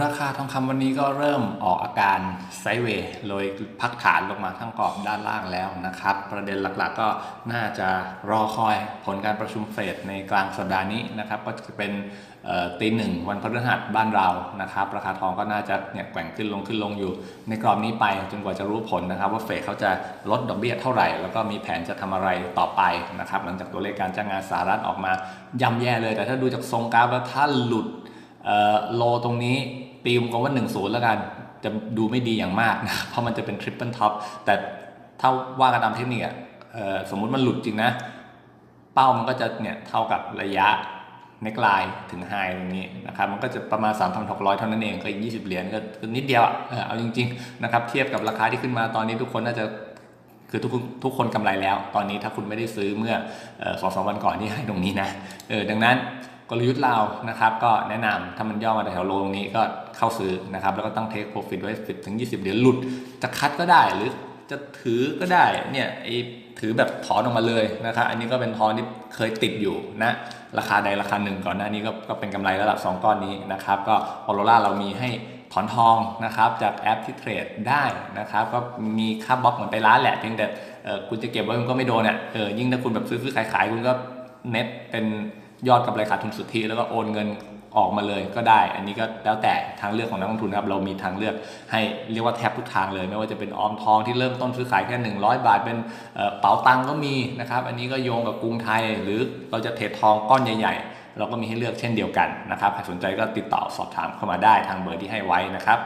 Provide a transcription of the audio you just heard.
ราคาทองคำวันนี้ก็เริ่มออกอาการไซเวย์โดยพักฐานลงมาทั้งกรอบด้านล่างแล้วนะครับ ประเด็นหลักๆก็น่าจะรอคอยผลการประชุมเฟดในกลางสัปดาห์นี้นะครับ ก็จะเป็นตีหนึ่งวันพฤหัสบ้านเรานะครับ ราคาทองก็น่าจะเนี่ยแกว่งขึ้นลงขึ้นลงอยู่ ในกรอบนี้ไปจนกว่าจะรู้ผลนะครับ ว่าเฟดเขาจะลดดอกเบี้ยเท่าไหร่ แล้วก็มีแผนจะทำอะไรต่อไปนะครับหลังจากตัวเลขการจ้างงานสหรัฐออกมาย่ำแย่เลย แต่ถ้าดูจากทรงกราฟแล้วถ้าหลุด โลตรงนี้ตีมกว่า1นศูนย์แล้วกัน จะดูไม่ดีอย่างมากนะ เพราะมันจะเป็นทริปเปิลท็อปแต่ถ้าว่ากันตามเทคนิคอะสมมุติมันหลุดจริงนะ เป้ามันก็จะเนี่ยเท่ากับระยะเน็กไลน์ถึงไฮตรงนี้นะครับมันก็จะประมาณ 3,600 เท่านั้นเองก็อีก20เหรียญก็นิดเดียวเออเอาจริงๆนะครับเทียบกับราคาที่ขึ้นมาตอนนี้ทุกคนน่าจะคือทุกทุกคนกำไรแล้ว ตอนนี้ถ้าคุณไม่ได้ซื้อเมื่อเอ่อสองสามวันก่อนที่ให้ตรงนี้นะเออดังนั้น กลยุทธ์เรานะครับก็แนะนำถ้ามันย่อมาแถวโลตรงนี้ก็เข้าซื้อนะครับแล้วก็ต้องเทคโปรฟิตไว้ 10ถึง20 เดี๋ยวหลุดจะคัดก็ได้หรือจะถือก็ได้เนี่ยไอถือแบบถอนออกมาเลยนะครับอันนี้ก็เป็นทอนที่เคยติดอยู่นะราคาใดราคาหนึ่งก่อนหน้านี้ก็ก็เป็นกำไรระดับ 2 ก้อนนี้นะครับก็ออโรราเรามีให้ถอนทองนะครับจากแอปที่เทรดได้นะครับก็มีค่าบล็อกเหมือนไปร้านแหละเพียงแต่คุณจะเก็บไว้มันก็ไม่โดนอะเออยิ่งถ้าคุณแบบซื้อซื้อขายขายคุณก็เน็ตเป็น ยอดกับไรขาดทุนสุทธิแล้วก็โอนเงินออกมาเลยก็ได้ อันนี้ก็แล้วแต่ทางเลือกของนักลงทุนนะครับ เรามีทางเลือกให้เรียกว่าแทบทุกทางเลย ไม่ว่าจะเป็นออมทองที่เริ่มต้นซื้อขายแค่ 100 บาท เป็นเป๋าตังก็มีนะครับ อันนี้ก็โยงกับกรุงไทย หรือเราจะเทรดทองก้อนใหญ่ ๆ เราก็มีให้เลือกเช่นเดียวกันนะครับ ใครสนใจก็ติดต่อสอบถามเข้ามาได้ทางเบอร์ที่ให้ไว้นะครับ